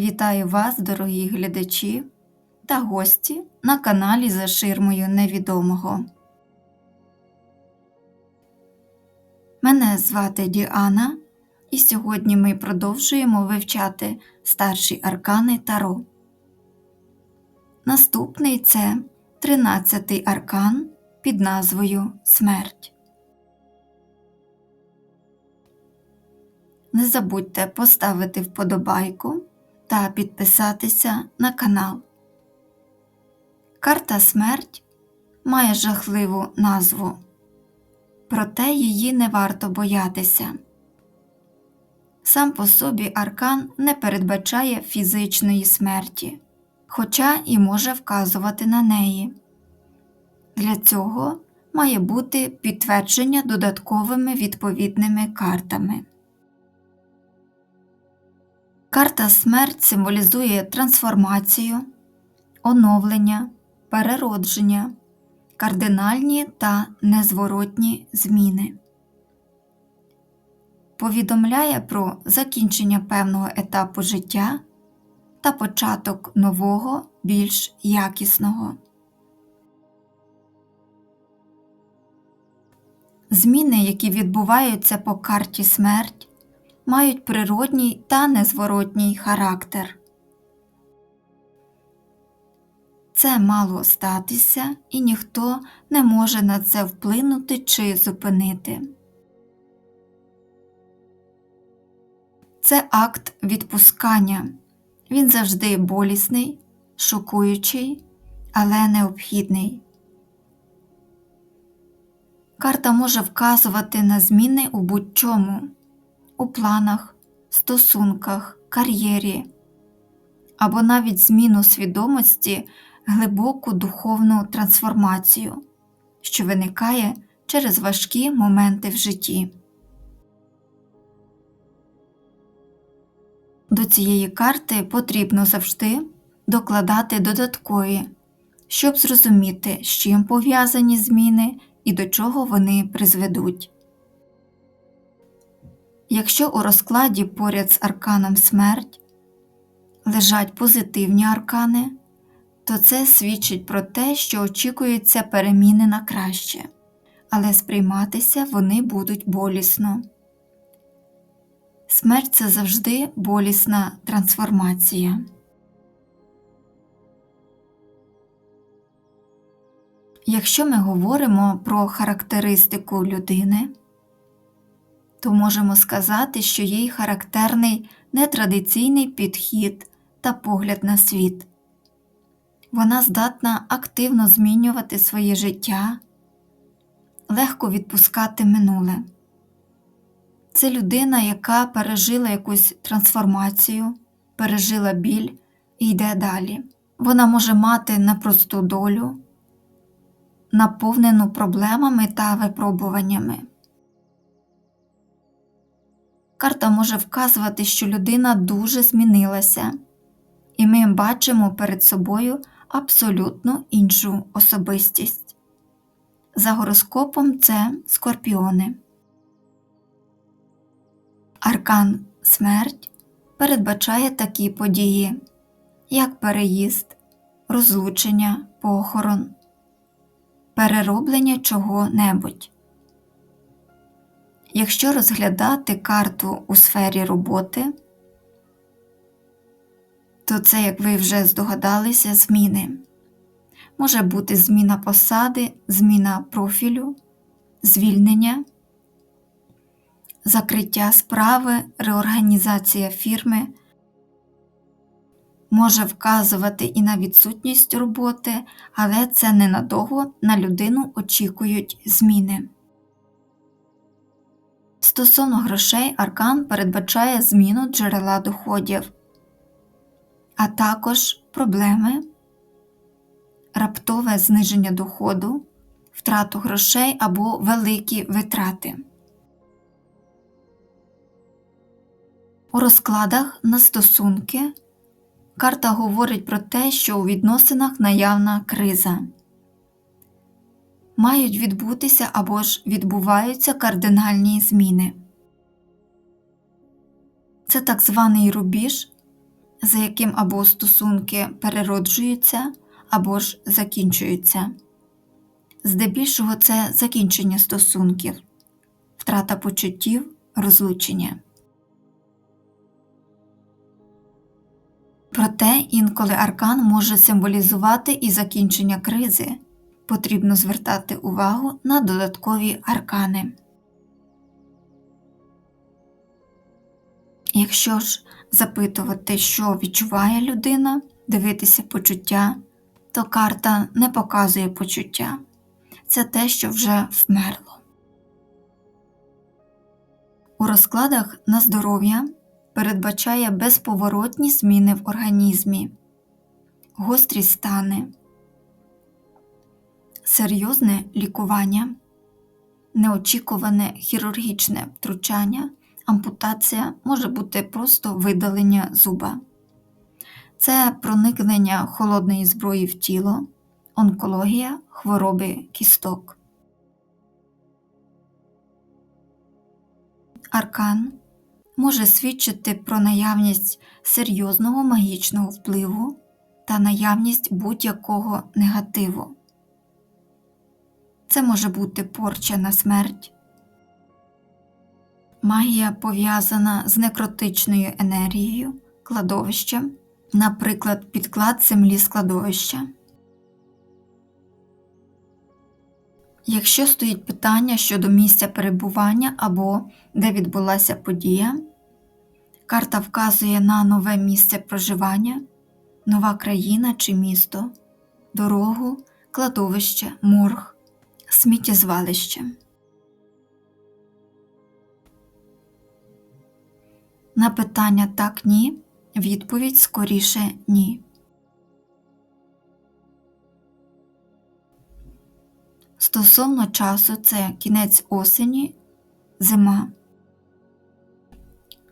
Вітаю вас, дорогі глядачі та гості на каналі За ширмою невідомого. Мене звати Діана, і сьогодні ми продовжуємо вивчати старші аркани Таро. Наступний це 13-й аркан під назвою Смерть. Не забудьте поставити вподобайку та підписатися на канал. Карта Смерть має жахливу назву, проте її не варто боятися. Сам по собі аркан не передбачає фізичної смерті, хоча і може вказувати на неї. Для цього має бути підтвердження додатковими відповідними картами. Карта смерть символізує трансформацію, оновлення, переродження, кардинальні та незворотні зміни. Повідомляє про закінчення певного етапу життя та початок нового, більш якісного. Зміни, які відбуваються по карті смерть, мають природній та незворотній характер. Це мало статися, і ніхто не може на це вплинути чи зупинити. Це акт відпускання. Він завжди болісний, шокуючий, але необхідний. Карта може вказувати на зміни у будь-чому у планах, стосунках, кар'єрі або навіть зміну свідомості, глибоку духовну трансформацію, що виникає через важкі моменти в житті. До цієї карти потрібно завжди докладати додаткові, щоб зрозуміти, з чим пов'язані зміни і до чого вони призведуть. Якщо у розкладі поряд з арканом смерть лежать позитивні аркани, то це свідчить про те, що очікуються переміни на краще, але сприйматися вони будуть болісно. Смерть це завжди болісна трансформація. Якщо ми говоримо про характеристику людини, то можемо сказати, що їй характерний нетрадиційний підхід та погляд на світ. Вона здатна активно змінювати своє життя, легко відпускати минуле. Це людина, яка пережила якусь трансформацію, пережила біль і йде далі. Вона може мати непросту долю, наповнену проблемами та випробуваннями. Карта може вказувати, що людина дуже змінилася, і ми бачимо перед собою абсолютно іншу особистість. За гороскопом це скорпіони. Аркан смерть передбачає такі події, як переїзд, розлучення, похорон, перероблення чого-небудь. Якщо розглядати карту у сфері роботи, то це, як ви вже здогадалися, зміни. Може бути зміна посади, зміна профілю, звільнення, закриття справи, реорганізація фірми, може вказувати і на відсутність роботи, але це ненадовго на людину очікують зміни. Стосовно грошей, аркан передбачає зміну джерела доходів, а також проблеми, раптове зниження доходу, втрату грошей або великі витрати. У розкладах на стосунки карта говорить про те, що у відносинах наявна криза мають відбутися або ж відбуваються кардинальні зміни. Це так званий рубіж, за яким або стосунки перероджуються, або ж закінчуються. Здебільшого це закінчення стосунків, втрата почуттів, розлучення. Проте інколи аркан може символізувати і закінчення кризи. Потрібно звертати увагу на додаткові аркани. Якщо ж запитувати, що відчуває людина, дивитися почуття, то карта не показує почуття. Це те, що вже вмерло. У розкладах на здоров'я передбачає безповоротні зміни в організмі, гострі стани, серйозне лікування, неочікуване хірургічне втручання, ампутація може бути просто видалення зуба. Це проникнення холодної зброї в тіло, онкологія, хвороби кісток. Аркан може свідчити про наявність серйозного магічного впливу та наявність будь-якого негативу. Це може бути порча на смерть. Магія пов'язана з некротичною енергією, кладовищем, наприклад, підклад землі складовища. Якщо стоїть питання щодо місця перебування або де відбулася подія, карта вказує на нове місце проживання, нова країна чи місто, дорогу, кладовище, морг, сміттєзвалище. На питання так ні, відповідь скоріше ні. Стосовно часу це кінець осені, зима,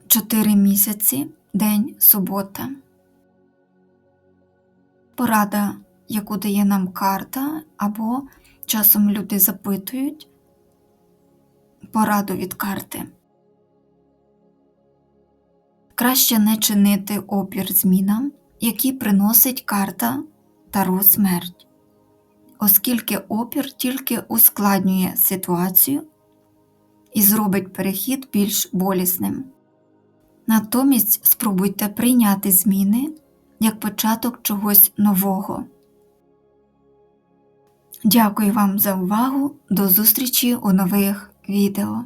4 місяці, день субота. Порада, яку дає нам карта, або часом люди запитують пораду від карти. Краще не чинити опір змінам, які приносить карта Таро смерть оскільки опір тільки ускладнює ситуацію і зробить перехід більш болісним. Натомість спробуйте прийняти зміни як початок чогось нового. Дякую вам за увагу. До зустрічі у нових відео.